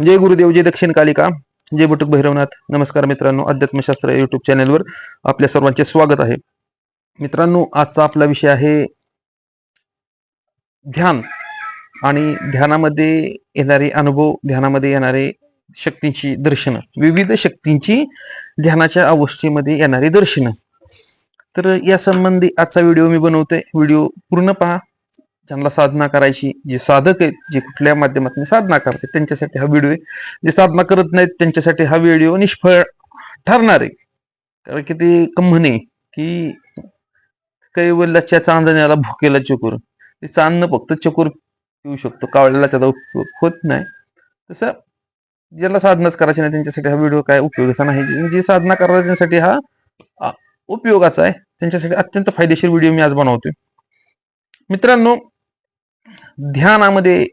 जय गुरुदेव जय दक्षिण कालिका जय बटुक भैरवनाथ. नमस्कार मित्रांनो अध्यात्मशास्त्र युट्यूब चॅनेलवर आपल्या सर्वांचे स्वागत आहे. मित्रांनो आजचा आपला विषय आहे ध्यान आणि ध्यानामध्ये येणारे अनुभव ध्यानामध्ये येणारे शक्तींची दर्शनं विविध शक्तींची ध्यानाच्या अवस्थेमध्ये येणारी दर्शनं. तर या संबंधी आजचा व्हिडिओ मी बनवतोय. व्हिडिओ पूर्ण पहा. ज्यांना साधना करायची जे साधक आहेत जे कुठल्या माध्यमातून साधना करतात त्यांच्यासाठी हा व्हिडिओ आहे. जे साधना करत नाहीत त्यांच्यासाठी हा व्हिडिओ निष्फळ ठरणार आहे. कारण की ते कम म्हणे की कैवल्याच्या चांदण्याला भुकेला चकोर. ते चांदणं फक्त चकोर पिऊ शकतो कावळ्याला त्याचा उपयोग होत नाही. तसं ज्याला साधनाच करायची नाही त्यांच्यासाठी हा व्हिडिओ काय उपयोगाचा नाही. जे- साधना करतात त्यांच्यासाठी हा उपयोगाचा आहे त्यांच्यासाठी अत्यंत फायदेशीर व्हिडिओ मी आज बनवतोय. मित्रांनो ध्यानामध्ये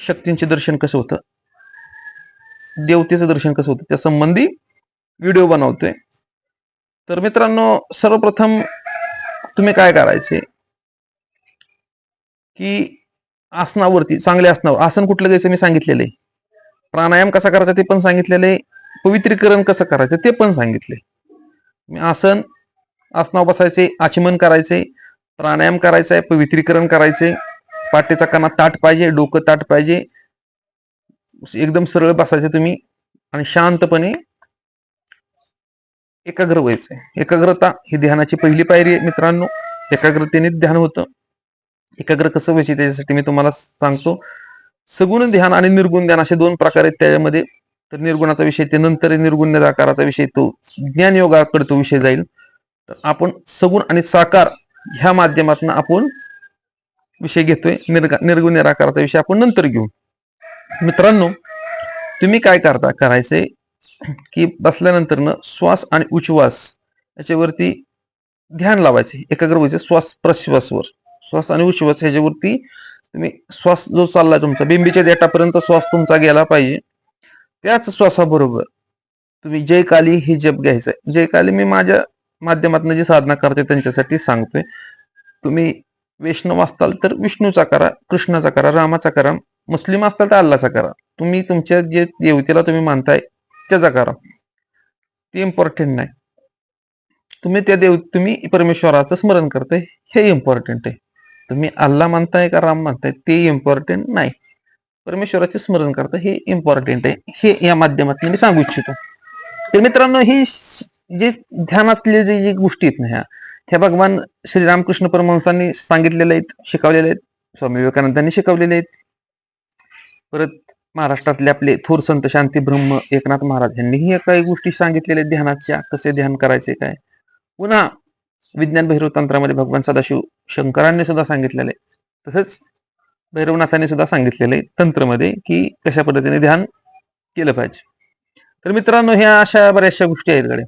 शक्तींचे दर्शन कसं होतं? देवतेचं दर्शन कसं होतं? त्या संबंधी व्हिडिओ बनवतोय. तर मित्रांनो सर्वप्रथम तुम्ही काय करायचे? की आसनावरती चांगल्या आसनावर आसन कुठलं द्यायचं मी सांगितलेलं आहे. प्राणायाम कसा करायचा ते पण सांगितलेलं आहे. पवित्रीकरण कसं करायचं ते पण सांगितले मी आसन आसनावर बसायचे आचमन करायचे प्राणायाम करायचा आहे पवित्रीकरण करायचे पाठीचा कणा ताट पाहिजे डोकं ताट पाहिजे. एकदम सरळ बसायचे तुम्ही आणि शांतपणे एकाग्र व्हायचंय एकाग्रता ही ध्यानाची पहिली पायरी आहे मित्रांनो. एकाग्रतेने ध्यान होतं. एकाग्र कसं व्हायचे त्याच्यासाठी मी तुम्हाला सांगतो. सगुण ध्यान आणि निर्गुण ध्यान असे दोन प्रकार आहेत त्याच्यामध्ये. तर निर्गुणाचा विषय ते नंतर निर्गुण निराकाराचा विषय तो ज्ञान योगाकडे तो विषय जाईल. तर आपण सगुण आणि साकार ह्या माध्यमातून आपण विषय घेतोय. निर्गा निर्गुण निराकाराचा विषय आपण नंतर घेऊ. मित्रांनो तुम्ही काय करता? करायचंय की बसल्यानंतर श्वास आणि उच्छ्वास याच्यावरती ध्यान लावायचे. एकाग्र व्हायचे श्वास प्रश्वासवर. श्वास आणि उच्छ्वास ह्याच्यावरती तुम्ही श्वास जो चाललाय तुमचा बिंबीच्या देठापर्यंत श्वास तुमचा गेला पाहिजे. त्याच श्वासाबरोबर तुम्ही जय काली ही जप घ्यायचंय. जय काली मी माझ्या माध्यमातून जी साधना करते त्यांच्यासाठी सांगतोय. तुम्ही वैष्णव असताल तर विष्णूचा करा कृष्णाचा करा रामाचा करा मुस्लिम असताल तर अल्लाचा करा. तुम्ही तुमच्या जे देवतेला तुम्ही मानताय त्याचा करा. ते इम्पॉर्टंट नाही. तुम्ही त्या देव तुम्ही परमेश्वराचं स्मरण करताय हे इम्पॉर्टंट आहे. तुम्ही अल्ला मानताय का राम मानताय ते इम्पॉर्टंट नाही. परमेश्वराचे स्मरण करता हे इम्पॉर्टंट आहे. हे या माध्यमातून मी सांगू इच्छितो. तर मित्रांनो ही जे ध्यानातले जे जे गोष्टी आहेत ना ह्या हे भगवान श्री रामकृष्ण परमहंसांनी सांगितलेले आहेत शिकवलेले आहेत. स्वामी विवेकानंदांनी शिकवलेले आहेत. परत महाराष्ट्रातले आपले थोर संत शांती ब्रह्म एकनाथ महाराज यांनीही काही गोष्टी सांगितलेल्या आहेत ध्यानाच्या. कसे ध्यान करायचे काय? पुन्हा विज्ञान भैरव तंत्रामध्ये भगवान सदाशिव शंकरांनी सुद्धा सांगितलेलं आहे तसंच भैरवनाथांनी सुद्धा सांगितलेलं आहे तंत्रमध्ये की कशा पद्धतीने ध्यान केलं पाहिजे. तर मित्रांनो ह्या अशा बऱ्याचशा गोष्टी आहेत कडे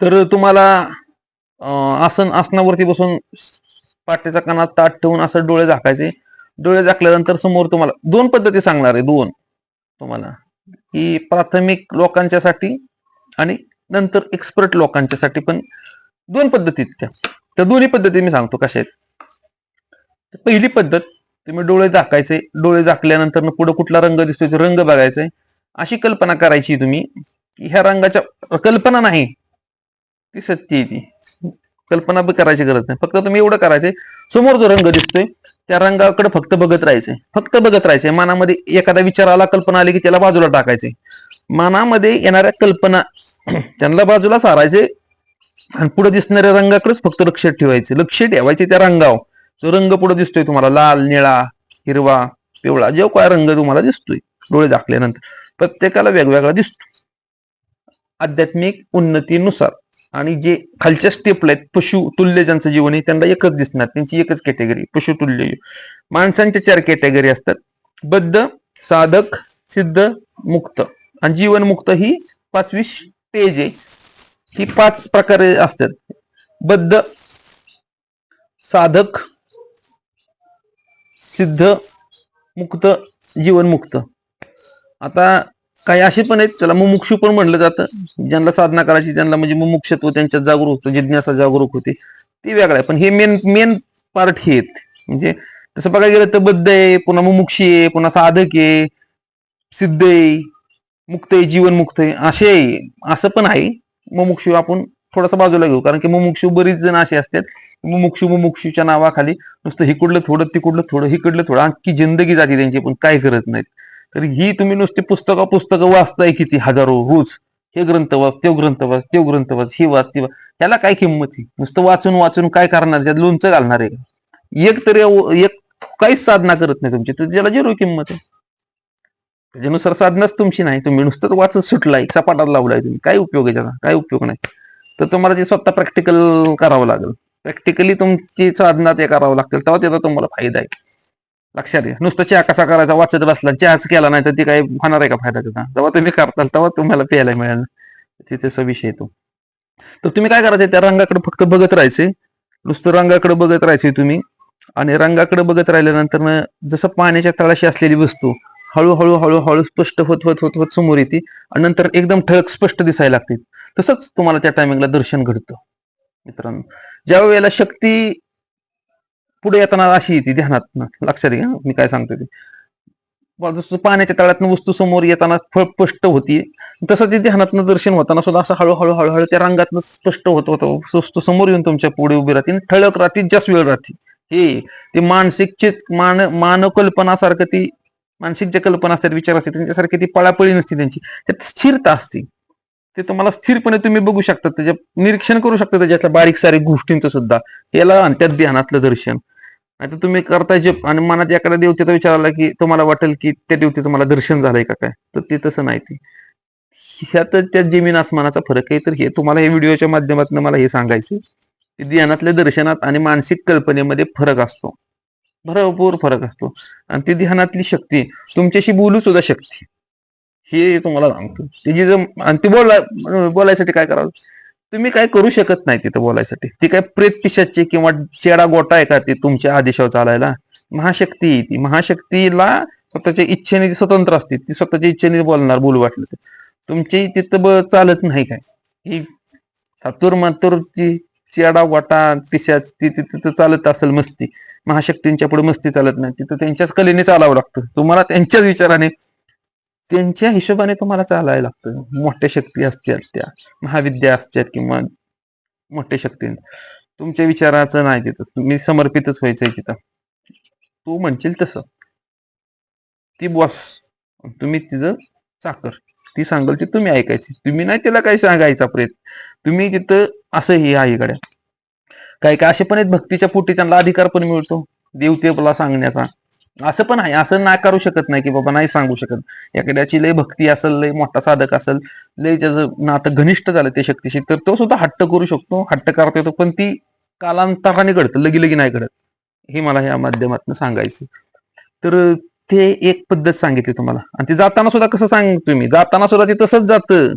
तर तुम्हाला आसन आसनावरती बसून पाठीचा कानात ताट ठेवून असं डोळे झाकायचे. डोळे झाकल्यानंतर समोर तुम्हाला दोन पद्धती सांगणार आहे दोन तुम्हाला. की प्राथमिक लोकांच्यासाठी आणि नंतर एक्सपर्ट लोकांच्यासाठी पण दोन पद्धतीत त्या. त्या दोन्ही पद्धती मी सांगतो कशा आहेत. पहिली पद्धत तुम्ही डोळे झाकायचे. डोळे झाकल्यानंतर पुढे कुठला रंग दिसतोय तो रंग बघायचा अशी कल्पना करायची तुम्ही की ह्या रंगाच्या कल्पना नाही. ती सत्य आहे ती. कल्पना करायची गरज नाही. फक्त तुम्ही एवढं करायचंय समोर जो रंग दिसतोय त्या रंगाकडे फक्त बघत राहायचंय. फक्त बघत राहायचंय. मनामध्ये एखादा विचार आला कल्पना आली की त्याला बाजूला टाकायचे मनामध्ये येणाऱ्या कल्पना त्यांना बाजूला सारायचे आणि पुढे दिसणाऱ्या रंगाकडेच फक्त लक्ष ठेवायचे. लक्ष ठेवायचे त्या रंगावर. जो रंग पुढे दिसतोय तुम्हाला लाल निळा हिरवा पिवळा जो काय रंग तुम्हाला दिसतोय डोळे झाकल्यानंतर प्रत्येकाला वेगवेगळा दिसतो. आध्यात्मिक उन्नतीनुसार. आणि जे खालच्या स्टेपला आहेत पशु तुल्य ज्यांचं जीवन आहे त्यांना एकच दिसणार त्यांची एकच कॅटेगरी पशुतुल्य माणसांच्या चार कॅटेगरी असतात बद्ध साधक सिद्ध मुक्त. आणि जीवनमुक्त ही पाचवी स्टेज आहे. ही पाच प्रकारे असतात. बद्ध साधक सिद्ध मुक्त जीवनमुक्त. आता काही असे पण आहेत त्याला मुमुक्षू पण म्हणलं जातं. ज्यांना साधना करायची त्यांना म्हणजे मुमुक्षत्व त्यांच्यात जागरूक होतं जिज्ञासा जागरूक होते ते वेगळं आहे. पण हे मेन मेन पार्ट हे आहेत. म्हणजे तसं बघायला गेलं तर बद्ध आहे पुन्हा मुमुक्षी आहे पुन्हा साधक आहे सिद्ध आहे मुक्त आहे जीवनमुक्त आहे असे आहे. असं पण आहे. मुमुक्षू आपण थोडासा बाजूला घेऊ कारण की मुमुक्षू बरीच जण असे असतात. मुमुक्षू मुमुक्षूच्या नावाखाली नुसतं हिकडलं थोडं तिकडलं थोडं हिकडलं थोडं. आणखी जिंदगी जाते त्यांची पण काय करत नाहीत. तर ही तुम्ही नुसती पुस्तकं पुस्तकं वाचताय किती? हजारो रोज. हे ग्रंथ वाच ते ग्रंथ वाच ते ग्रंथ वाच हे वाच ती वाच. ह्याला काय किंमत ही नुसतं वाचून वाचून काय करणार? त्यात लोणचं घालणार आहे. एक तरी एक काहीच साधना करत नाही तुमची. तर त्याला झिरो किंमत आहे. त्याच्यानुसार साधनाच तुमची नाही. तुम्ही नुसतंच वाचत सुटलाय सपाटात लावलाय तुम्ही. काय उपयोग आहे त्याचा? काय उपयोग नाही. तर तुम्हाला ते स्वतः प्रॅक्टिकल करावं लागेल. प्रॅक्टिकली तुमची साधना ते करावं लागतील. तेव्हा त्याचा तुम्हाला फायदा आहे. लक्षात घ्या. नुसतं चहा कसा करायचा वाचत बसला चहाच केला नाही तर ती काय होणार आहे का फायदा त्याचा? जेव्हा तुम्ही करताल तेव्हा तुम्हाला प्यायला मिळेल. ते विषय येतो तर तुम्ही काय करायचे त्या रंगाकडे फक्त बघत राहायचे. नुसतं रंगाकडे बघत राहायचे तुम्ही. आणि रंगाकडे बघत राहिल्यानंतर न जसं पाण्याच्या तळाशी असलेली वस्तू हळूहळू हळूहळू स्पष्ट होत होत होत होत समोर येते. आणि नंतर एकदम ठळक स्पष्ट दिसायला लागते. तसंच तुम्हाला त्या टायमिंगला दर्शन घडतं. मित्रांनो ज्या वेळेला शक्ती पुढे येताना अशी येते ध्यानात. लक्षात घ्या मी काय सांगतो ते. जसं पाण्याच्या तळ्यातनं वस्तू समोर येताना फळ स्पष्ट होती तसं ते ध्यानातनं दर्शन होताना सुद्धा असं हळूहळू हळूहळू त्या रंगातनं स्पष्ट होत होतं. वस्तू समोर येऊन तुमच्यापुढे उभी राहते आणि ठळक राहते जास्त वेळ राहते हे ते मानसिक चित मान मानकल्पनासारखं ती मानसिक ज्या कल्पना असतात विचार असतात त्यांच्यासारखी ती पळापळी नसते त्यांची. त्यात स्थिरता असते. ते तुम्हाला स्थिरपणे तुम्ही बघू शकता त्याच्या निरीक्षण करू शकता त्याच्यातल्या बारीक सारीक गोष्टींचं सुद्धा. याला आणि त्यात ध्यानातलं दर्शन. आता तुम्ही करताय जे आणि मनात एखाद्या देवतेचा विचारला की तुम्हाला वाटेल की त्या देवतेचं मला दर्शन झालंय का काय? तर ते तसं नाही ते. ह्यात त्या जमीन आसमानाचा फरक आहे. तर हे तुम्हाला हे व्हिडिओच्या माध्यमातून मला हे सांगायचं की ध्यानातल्या दर्शनात आणि मानसिक कल्पनेमध्ये फरक असतो. भरपूर फरक असतो. आणि ती ध्यानातली शक्ती तुमच्याशी बोलू सुद्धा शक्ती. हे तुम्हाला सांगतो. तिची जर आणि ती बोला बोलायसाठी काय करावं? तुम्ही काय करू शकत नाही तिथं बोलायसाठी. ती काय प्रेत पिशाची किंवा चेडा गोटा आहे का ती तुमच्या आदेशावर चालायला? महाशक्ती ती. महाशक्तीला स्वतःच्या इच्छेने ती स्वतंत्र असते. ती स्वतःच्या इच्छेने बोलणार बोलू वाटलं तर. तुमची तिथं ब- चालत नाही काय? ही सातूर मातूरची चेडा वाटा पिशाच ती ती- तिथं चालत असेल मस्ती. महाशक्तींच्या पुढे मस्ती चालत नाही. तिथं त्यांच्याच कलेने चालावं लागतं. तुम्हाला त्यांच्याच विचाराने त्यांच्या हिशोबाने तुम्हाला चालायला लागतं. मोठ्या शक्ती असतात त्या. महाविद्या असतात किंवा मोठ्या शक्ती तुमच्या विचाराचं नाही तिथं. तुम्ही समर्पितच व्हायचंय तिथं. तू म्हणशील तसं. ती बॉस तुम्ही तिचं चाकर. ती सांगल ती तुम्ही ऐकायची. तुम्ही नाही तिला काही सांगायचा प्रयत्न. तुम्ही तिथं असं हे आहे इकडे. काही काय असे पण आहेत भक्तीच्या पोटी त्यांना अधिकार पण मिळतो. देवतेला सांगण्याचा. असं पण आहे. असं नाकारू शकत नाही की बाबा नाही सांगू शकत. एखाद्याची लय भक्ती असेल लय मोठा साधक असेल लय त्याचं नातं घनिष्ठ झालं ते शक्तीशी तर तो सुद्धा हट्ट करू शकतो हट्ट करता येतो पण ती कालांतराने घडतं लगी लगी नाही घडत. हे मला या माध्यमातून सांगायचं तर ते एक पद्धत सांगितली तुम्हाला. आणि ते जाताना सुद्धा कसं सांग तुम्ही? जाताना सुद्धा ते तसंच जातं.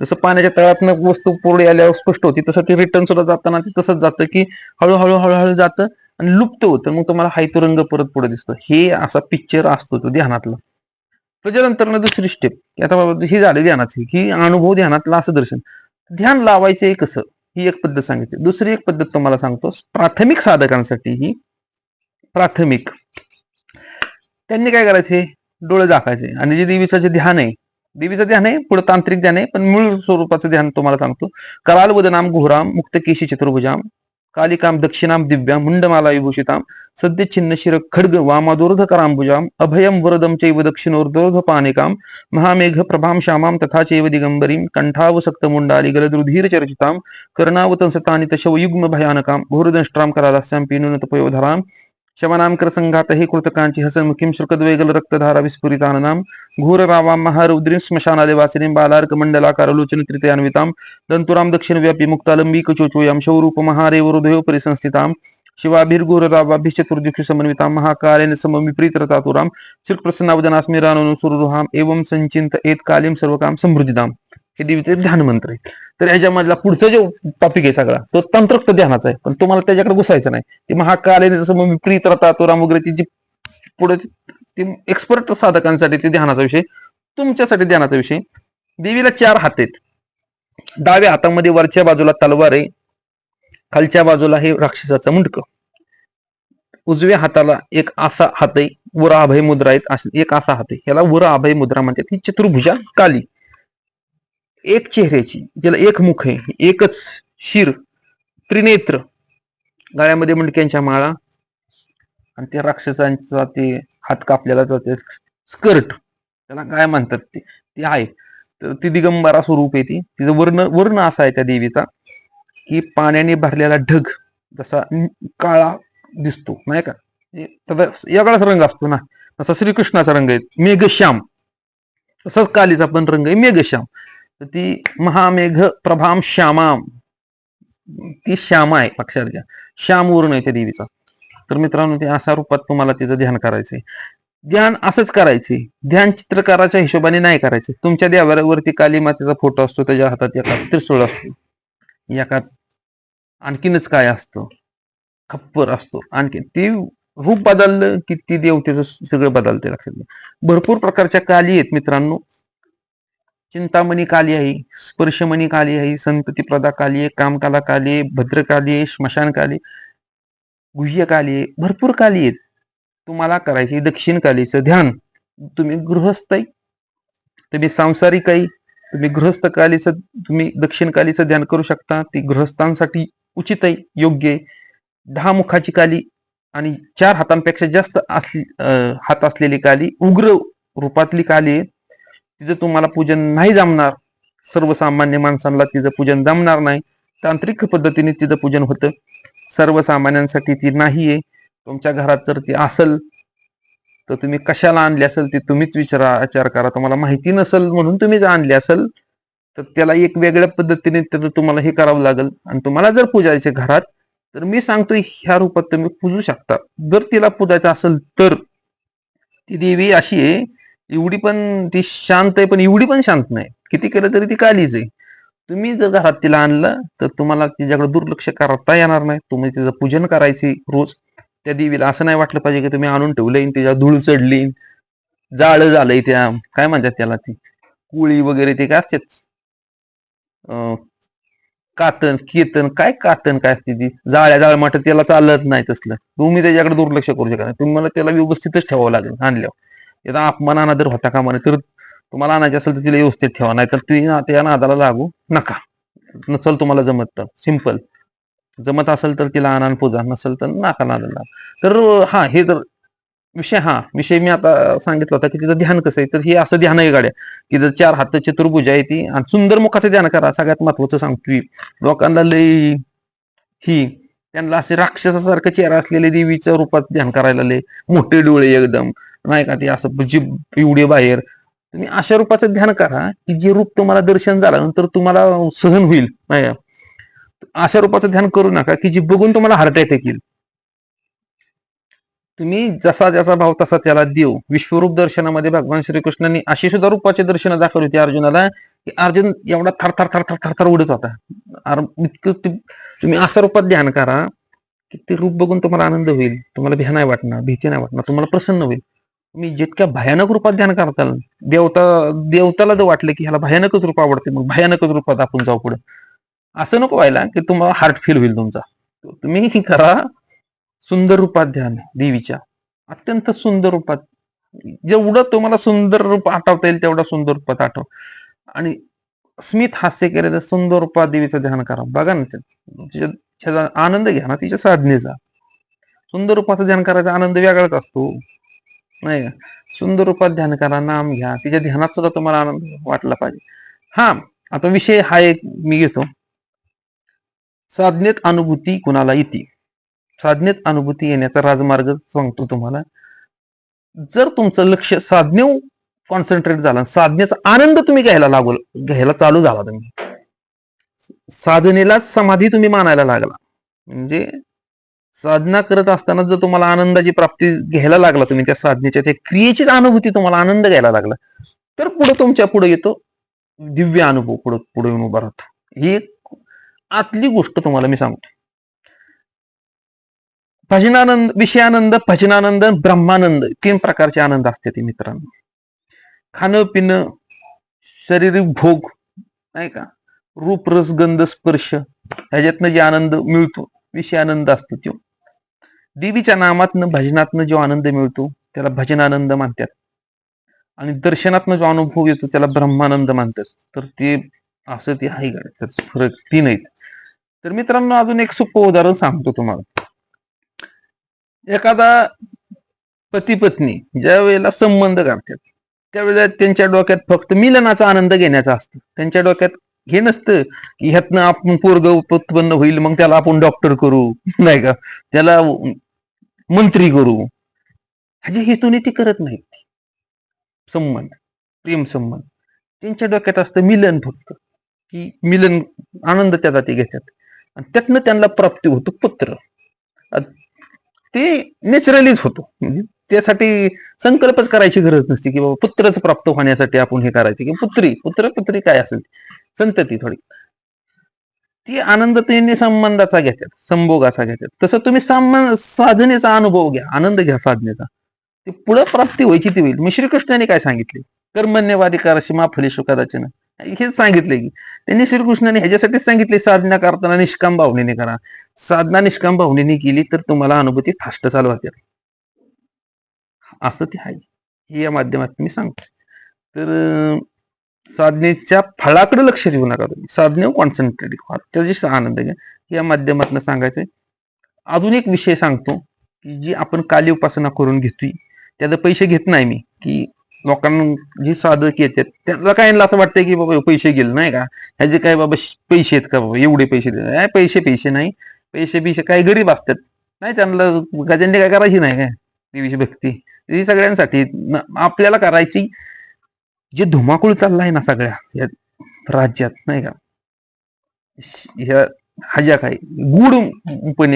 जसं पाण्याच्या तळातनं वस्तू पुढे आल्यावर स्पष्ट होती तसं ते रिटर्न सुद्धा जाताना ते तसंच जातं की हळूहळू हळूहळू जातं. आणि लुप्त होतं. मग तुम्हाला हाय तो रंग परत पुढे दिसतो. हे असा पिक्चर असतो तो ध्यानातला. त्याच्यानंतर ना दुसरी स्टेप की आता बाबा ही झाले ध्यानाचे ही अनुभव ध्यानातला असं दर्शन. ध्यान लावायचे कसं ही एक पद्धत सांगितली. दुसरी एक पद्धत तुम्हाला सांगतो. प्राथमिक साधकांसाठी ही प्राथमिक. त्यांनी काय करायचे? डोळे दाखायचे आणि जे देवीचं जे ध्यान आहे देवीचं ध्यान आहे पुढे तांत्रिक ध्यान आहे पण मूळ स्वरूपाचं ध्यान तुम्हाला सांगतो. कराल वदनाम घोराम मुक्त केशी चतुर्भुजाम कालिकाम दक्षिणाम दिव्याम मुंडमाला विभूषिताम सद्य छिन्न शिर खड्ग वामादोर्ध करांबुजाम अभयम वरदम चैव दक्षिणोर्दोर्ध पानिकाम महामेघ प्रभाम श्यामाम तथा चैव दिगंबरीम कंठावसक्त मुंडाली गलद्रुधीर चर्चिताम कर्णावतंसतानि तशवयुग्म भयानकाम घोरदंष्ट्राम करादास्याम पिनुनत तपयोधराम शवनामकर संघातही कृतकांची हसनमुखीम शुल्कद्वेगल रक्तधारा विस्फुरिताननाम। घोर रावाम महारौद्रीं स्मशानाले वासिनीं बालार्क मंडलाकार लोचन त्रितयान्विताम दंतुराम दक्षिणव्यापी मुक्तालंबी कचोचोयाम शौरूप महारेव हृदयो परिसंस्थिताम शिवाभिर्घोररावाभि चतुर्दिक्षु समन्विताम महाकालेन समविपरीतरतातुराम शिल्प्रसन्नावदनास्मिरानुन सुरुहाम एवं संचिंत एत कालीम सर्वकाम समृद्धिदाम हे देवीचे ध्यान मंत्र आहे तर ह्याच्यामधला पुढचा जो टॉपिक आहे सगळा तो तंत्रक्त ध्यानाचा आहे. पण तुम्हाला त्याच्याकडे घुसायचं नाही. ते महाकालेने जसं मग विपरीत रतातुराम वगैरे ती जी पुढे ते एक्सपर्ट साधकांसाठी ते ध्यानाचा विषय तुमच्यासाठी ध्यानाचा विषय. देवीला चार हात आहेत. डाव्या हातामध्ये वरच्या बाजूला तलवार आहे. खालच्या बाजूला हे राक्षसाचं मुंडक. उजव्या हाताला एक असा हात आहे. वर अभय मुद्रा आहेत एक असा हात आहे. ह्याला वर अभय मुद्रा म्हणतात. ही चतुर्भुजा काली. एक चेहऱ्याची ज्याला एक मुख आहे एकच शिर त्रिनेत्र. गळ्यामध्ये मुंडक्यांच्या माळा आणि त्या राक्षसांचा ते हात कापलेला जाते स्कर्ट त्याला काय म्हणतात ते. ते आहे. तर ती दिगंबरा स्वरूप आहे ती. तिचं वर्ण वर्ण असा आहे त्या देवीचा की पाण्याने भरलेला ढग जसा काळा दिसतो. नाही का? त्याचा वेगळाच रंग असतो ना. तसा श्रीकृष्णाचा रंग आहे. मेघश्याम. तसाच कालीचा पण रंग आहे. मेघश्याम. तर ती महामेघ प्रभाम श्यामाम. ती श्यामा आहे अक्षरशः श्याम वर्ण आहे त्या देवीचा. तर मित्रांनो ते अशा रूपात तुम्हाला तिचं ध्यान करायचंय. ध्यान असंच करायचे ध्यान चित्रकाराच्या हिशोबाने नाही करायचे. तुमच्या देवावरती काली मातेचा फोटो असतो त्याच्या हातात एका त्रिसूळ असतो. एका आणखीनच काय असतं? खप्पर असतो. आणखी ते रूप बदललं की ती देवतेचं सगळं बदलते लक्षात घ्या. भरपूर प्रकारच्या काली आहेत मित्रांनो. चिंतामणी काली आहे स्पर्शमणी काली आहे संततीप्रदा काली आहे कामकाला काली आहे भद्रकाली आहे स्मशान काली गुह्य काली आहे भरपूर काली आहेत. तुम्हाला करायची दक्षिण कालीचं ध्यान. तुम्ही गृहस्थ आहे तुम्ही सांसारिक आहे तुम्ही गृहस्थ कालीचं तुम्ही दक्षिण कालीचं ध्यान करू शकता. ती गृहस्थांसाठी उचित आहे योग्य आहे. दहा मुखाची काली आणि चार हातांपेक्षा जास्त असली हात असलेली काली उग्र रूपातली काली आहे तिचं तुम्हाला पूजन नाही जमणार. सर्वसामान्य माणसांना तिचं पूजन जमणार नाही. तांत्रिक पद्धतीने तिचं पूजन होतं. सर्वसामान्यांसाठी ती नाही आहे तुमच्या घरात जर ती असल तर तुम्ही कशाला आणली असेल ती तुम्हीच विचारा विचार करा. तुम्हाला माहिती नसेल म्हणून तुम्हीच आणली असेल तर त्याला एक वेगळ्या पद्धतीने त्याचं तुम्हाला हे करावं लागेल. आणि तुम्हाला जर पूजायचे घरात तर मी सांगतो ह्या रूपात तुम्ही पूजू शकता. जर तिला पूजायचं असेल तर ती देवी अशी आहे एवढी पण ती शांत आहे पण एवढी पण शांत नाही. किती केलं तरी ती कालीच आहे. तुम्ही जर घरात तिला आणलं तर तुम्हाला तिच्याकडे दुर्लक्ष करता येणार नाही. तुम्ही तिचं पूजन करायची रोज. त्या देवीला असं नाही वाटलं पाहिजे की तुम्ही आणून ठेवलंय तिच्या धूळ चढली. जाळ झालंय त्या. काय म्हणतात त्याला ती? कुळी वगैरे ते काय असतेच अं, कातन केतन काय कातन काय असते ती? जाळ्या जाळ म्हटलं त्याला चालत नाही तसलं. तुम्ही त्याच्याकडे दुर्लक्ष करू शकत नाही. तुम्हाला त्याला व्यवस्थितच ठेवावं लागेल आणल्यावर. त्याचा अपमान अनादर होता का म्हणे तर तुम्हाला आणायचे असेल तर तिला व्यवस्थित ठेवा नाही तर ती त्या नादाला लागू नका. नसल तुम्हाला जमत तर. सिंपल जमत असेल तर तिला आणा पूजा नसेल तर नाका नादाला. तर हा हे तर विषय हा विषय मी आता सांगितला होता की तिचं ध्यान कसं आहे? तर हे असं ध्यान आहे गाड्या की जर चार हात चतुर्भुजा आहे ती आणि सुंदर मुखाचं ध्यान करा सगळ्यात महत्वाचं सांगतोय. लोकांना लय ही त्यांना असे राक्षसासारखं चेहरा असलेले देवीच्या रूपात ध्यान करायला लय. मोठे डोळे एकदम. नाही का ते असं जीभ पिवडे बाहेर. तुम्ही अशा रूपाचं ध्यान करा की जे रूप तुम्हाला दर्शन झाल्यानंतर तुम्हाला सहन होईल नाही अशा रूपाचं ध्यान करू नका की जी बघून तुम्हाला हार्ट अटॅक येईल. तुम्ही जसा ज्याचा भाव तसा त्याला देऊ विश्वरूप दर्शनामध्ये भगवान श्रीकृष्णांनी अशी सुद्धा रूपाचे दर्शन दाखवली होती अर्जुनाला की अर्जुन एवढा थर थर थर थर थर थर उडत होता. इतकं तुम्ही अशा रूपात ध्यान करा की ते रूप बघून तुम्हाला आनंद होईल. तुम्हाला भ्या नाही वाटणार भीती नाही वाटणार. तुम्हाला प्रसन्न होईल. तुम्ही जितक्या भयानक रूपात ध्यान करताल देवता देवताला जर वाटलं की ह्याला भयानकच रूप आवडते मग भयानकच रूपात आपण जाऊ पुढे. असं नको व्हायला की तुम्हाला हार्ट फील होईल तुमचा. तुम्ही ही करा सुंदर रूपात ध्यान देवीच्या. अत्यंत सुंदर रूपात. जेवढं तुम्हाला सुंदर रूप आठवता येईल तेवढा सुंदर रूपात आठव. आणि स्मित हास्य केले तर सुंदर रूपात देवीचं ध्यान करा. बघा ना तिच्या आनंद घ्या ना तिच्या साधनेचा. सुंदर रूपाचं ध्यान करायचा आनंद वेगळाच असतो. नाही का सुंदर रूपात ध्यान करा नाम घ्या. तिच्या ध्यानात सुद्धा तुम्हाला आनंद वाटला पाहिजे. हा आता विषय हा एक मी घेतो. साधनेत अनुभूती कुणाला येते? साधनेत अनुभूती येण्याचा राजमार्ग सांगतो तुम्हाला. जर तुमचं लक्ष साधनेव कॉन्सन्ट्रेट झाला साधनेचा आनंद तुम्ही घ्यायला लागू घ्यायला चालू झाला तुम्ही. साधनेलाच समाधी तुम्ही मानायला लागला. म्हणजे साधना करत असताना जर तुम्हाला आनंदाची प्राप्ती घ्यायला लागला तुम्ही त्या साधनेच्या त्या क्रियेचीच अनुभूती तुम्हाला आनंद घ्यायला लागला तर पुढे तुमच्यापुढे येतो दिव्य अनुभव पुढे पुढे येऊन उभा राहतो. ही एक आतली गोष्ट तुम्हाला मी सांगतो. भजनानंद विषयानंद भजनानंद ब्रह्मानंद तीन प्रकारचे आनंद असते ते मित्रांनो. खाणं पिणं शारीरिक भोग नाही का? रूप रस गंध स्पर्श ह्याच्यातनं जे आनंद मिळतो विषय आनंद असतो तो. देवीच्या नामातनं भजनातनं जो आनंद मिळतो त्याला भजन आनंद मानतात आणि दर्शनातनं जो अनुभव येतो त्याला ब्रह्मानंद मानतात तर ते असं ते आहे गाडी त्यात फरक ती नाहीत. तर मित्रांनो अजून एक सोपं उदाहरण सांगतो तुम्हाला. एखादा पती पत्नी ज्या वेळेला संबंध करतात त्यावेळेला त्यांच्या डोक्यात फक्त मिलनाचा आनंद घेण्याचा असतो. त्यांच्या डोक्यात हे नसतं की ह्यातनं आपण पोरग उत्पन्न होईल मग त्याला आपण डॉक्टर करू. नाही का? त्याला मंत्री गुरु. ह्याच्या हेतूने ती करत नाहीत. संबंध प्रेम संबंध. त्यांच्या डोक्यात असतं मिलन फक्त. की मिलन आनंद त्याचा ते घेतात. आणि त्यातनं त्यांना प्राप्ती होतो पुत्र. ते नॅचरलीच होतो. म्हणजे त्यासाठी संकल्पच करायची गरज नसते की बाबा पुत्रच प्राप्त होण्यासाठी आपण हे करायचे. की पुत्री पुत्र पुत्री काय असेल संतती थोडी. ती आनंद त्यांनी संबंधाचा घेतात संभोगाचा घेतात तसं तुम्ही सामान साधनेचा अनुभव घ्या आनंद घ्या साधनेचा. ते पुढं प्राप्ती व्हायची ती होईल. मी श्रीकृष्णाने काय सांगितले? कर्मण्यवाधिकारशी माफली सुखादाचे हेच सांगितले की त्यांनी श्रीकृष्णाने ह्याच्यासाठीच सांगितले साधना करताना निष्काम भावनेने करा. साधना निष्काम भावनेने केली तर तुम्हाला अनुभूती फास्ट चालू होते. असं ते आहे. हे या माध्यमात मी सांगतो तर साधनेच्या फळाकडे लक्ष देऊ नका तुम्ही. साधनेवर कॉन्सन्ट्रेट व्हा त्याच्याशी आनंद घ्या. या माध्यमातून सांगायचंय अजून एक विषय सांगतो की जी आपण काली उपासना करून घेतोय त्याचे पैसे घेत नाही मी की लोकांना जी साधक येतात त्याला काय असं वाटतंय की बाबा पैसे गेले नाही का? ह्याचे काय बाबा पैसे आहेत का बाबा? एवढे पैसे देत नाही, पैसे पैसे नाही. पैसे पैसे काय गरीब असतात. नाही त्यांना गजांनी काय करायची नाही काय? देवीची भक्ती ही सगळ्यांसाठी आपल्याला करायची जे धुमाकूळ चाललाय ना सगळ्या या राज्यात नाही का? ह्या ह्याच्या काय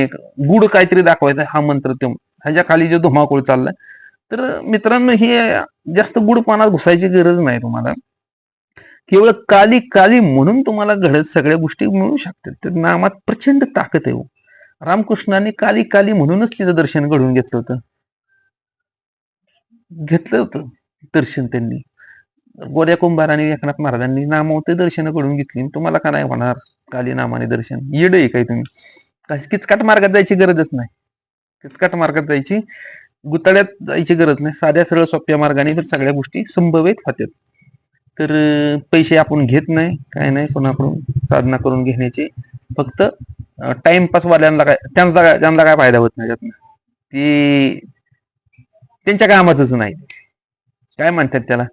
एक गुड काहीतरी दाखवायचा हा मंत्र ते. ह्याच्या खाली जो धुमाकूळ चाललाय तर मित्रांनो हे जास्त गुड पानात घुसायची गरज नाही तुम्हाला. केवळ काली काली म्हणून तुम्हाला घडत सगळ्या गोष्टी मिळू शकतात. तर नामात प्रचंड ताकद आहे हो. रामकृष्णाने काली काली म्हणूनच तिचं दर्शन घडवून घेतलं होतं. घेतलं होतं दर्शन त्यांनी. गोऱ्या कुंभाराने एकनाथ महाराजांनी नामावते दर्शन घडून घेतली. तुम्हाला का नाही होणार? काली नामाने दर्शन. येड आहे काय तुम्ही? किचकाट मार्गात जायची गरजच नाही. किचकाट मार्गात जायची गुताड्यात जायची गरज नाही. साध्या सरळ सोप्या मार्गाने तर सगळ्या गोष्टी संभवित होतात तर पैसे आपण घेत नाही काय नाही कोणाकडून साधना करून घेण्याची. फक्त टाइमपास वाल्यांना काय त्यांचा त्यांना काय फायदा होत नाही त्यातनं. ती त्यांच्या कामाचंच नाही. काय म्हणतात त्याला?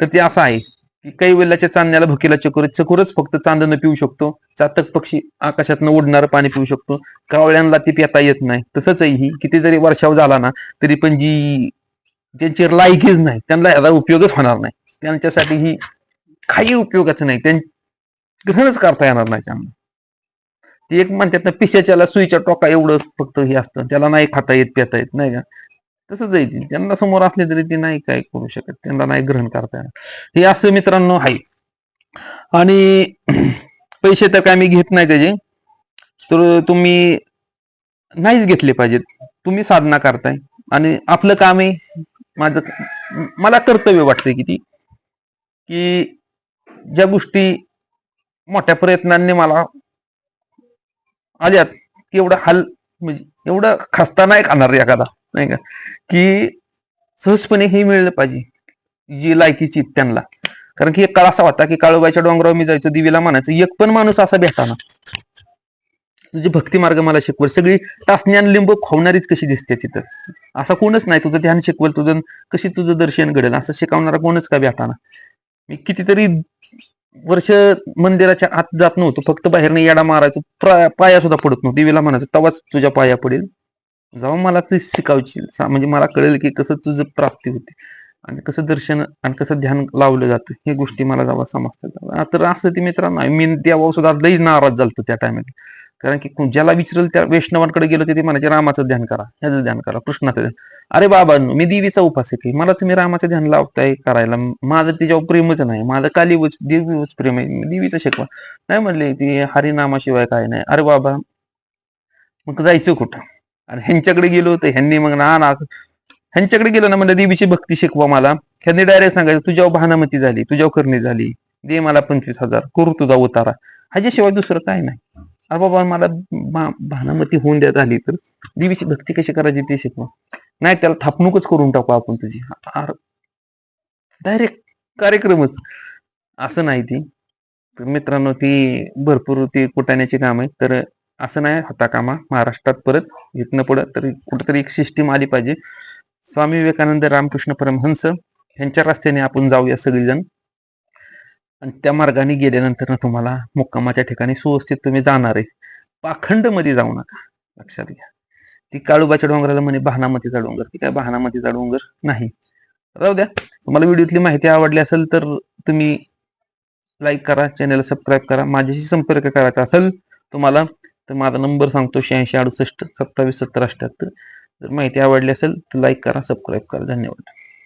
तर ते असं आहे की काही वेळेलाच्या चांदण्याला भुकीला चकोर चकोरच फक्त चांदणं पिऊ शकतो. चातक पक्षी आकाशातनं उडणारं पाणी पिऊ शकतो. कावळ्यांना ती पिता येत नाही. तसंच आहे ही किती जरी वर्षाव झाला ना तरी पण जी त्यांची लायकीच नाही त्यांना याचा उपयोगच होणार नाही. त्यांच्यासाठी ही काही उपयोगाचं नाही. त्यां ग्रहणच करता येणार नाही त्यांना. ते एक म्हणतात ना पिशाच्याला सुईच्या टोका एवढं फक्त हे असतं. त्याला नाही खाता येत पिता येत नाही का? तसंच येतील त्यांना समोर असले तरी ती नाही काय करू शकत. त्यांना नाही ग्रहण करता येणार. हे असं मित्रांनो आहे. आणि पैसे तर काय मी घेत नाही त्याचे. तर तुम्ही नाहीच घेतले पाहिजेत. तुम्ही साधना करताय. आणि आपलं काम आहे माझं मला कर्तव्य वाटतंय किती? की ज्या गोष्टी मोठ्या प्रयत्नांनी मला आल्यात एवढं हाल म्हणजे एवढं खस्ता नाही खाणार एखादा नाही का? की सहजपणे हे मिळलं पाहिजे जी लायकीची त्यांना. कारण की एक काळ असा होता की काळूबाईच्या डोंगरावर मी जायचं दिवीला म्हणायचं एक पण माणूस असा भेटाना. तुझी भक्ती मार्ग मला शिकवल. सगळी टाचणी आणि लिंब खावणारीच कशी दिसते तिथं? असा कोणच नाही तुझं ध्यान शिकवल तुझं कशी तुझं दर्शन घडेल असं शिकवणारा कोणच का भेटाना? मी कितीतरी वर्ष मंदिराच्या आत जात नव्हतो फक्त बाहेरने येडा मारायचो पाया सुद्धा पडत नव्हतो. देवीला म्हणायचं तवाच तुझ्या पाया पडेल. जाऊ मला ती शिकावची म्हणजे मला कळेल की कसं तुझं प्राप्ती होते. आणि कसं दर्शन आणि कसं ध्यान लावलं जातं हे गोष्टी मला जावा समजतात तर असं ते मित्रांनो मी देवा सुद्धा लई नाराज झालतो त्या टायमात कारण की ज्याला विचारल त्या वैष्णवांकडे गेलो ते म्हणायचे रामाचं ध्यान करा ह्याचं ध्यान करा कृष्णाचं ध्यान अरे बाबा मी देवीचा उपास आहे मला तुम्ही रामाचं ध्यान लावताय करायला. माझं तिच्यावर प्रेमच नाही माझं कालीवच देवीवच प्रेम आहे मी देवीचं शिकवा. नाही म्हणले ती हरिनामाशिवाय काय नाही. अरे बाबा मग जायचं कुठं? आणि ह्यांच्याकडे गेलो तर ह्यांनी मग ना ना ह्यांच्याकडे गेलो ना म्हणजे देवीची भक्ती शिकवा मला. ह्यांनी डायरेक्ट सांगायचं तुझ्यावर भानामती झाली तुझ्यावर करणी झाली. दे मला पंचवीस हजार करू तुझा उतारा. ह्याच्याशिवाय दुसरं काय नाही. अरे बाबा मला भानामती होऊन द्या झाली तर देवीची भक्ती कशी करायची ते शिकवा. नाही त्याला थापणूकच करून टाकू आपण तुझी. डायरेक्ट कार्यक्रमच. असं नाही ती. तर मित्रांनो ती भरपूर ती कुटाण्याची काम आहे तर असं नाही होता कामा. महाराष्ट्रात परत इथनं पुढं तरी कुठंतरी एक सिस्टीम आली पाहिजे. स्वामी विवेकानंद रामकृष्ण परमहंस यांच्या रस्त्याने आपण जाऊया सगळीजण. आणि त्या मार्गाने गेल्यानंतर ना तुम्हाला मुक्कामाच्या ठिकाणी सुवस्थित तुम्ही जाणार आहे. पाखंडमध्ये जाऊ नका लक्षात घ्या. ती काळूबाच्या डोंगराला म्हणे बहानामतीचा डोंगर. ती काय बहानामतीचा डोंगर नाही. राहू द्या. तुम्हाला व्हिडिओतली माहिती आवडली असेल तर तुम्ही लाईक करा चॅनल सबस्क्राईब करा. माझ्याशी संपर्क करायचा असेल तुम्हाला तर माझा नंबर सांगतो शहाऐंशी अडुसष्ट सत्तावीस सत्तर अठ्ठ्याहत्तर. जर माहिती आवडली असेल तर लाईक करा सबस्क्राईब करा. धन्यवाद.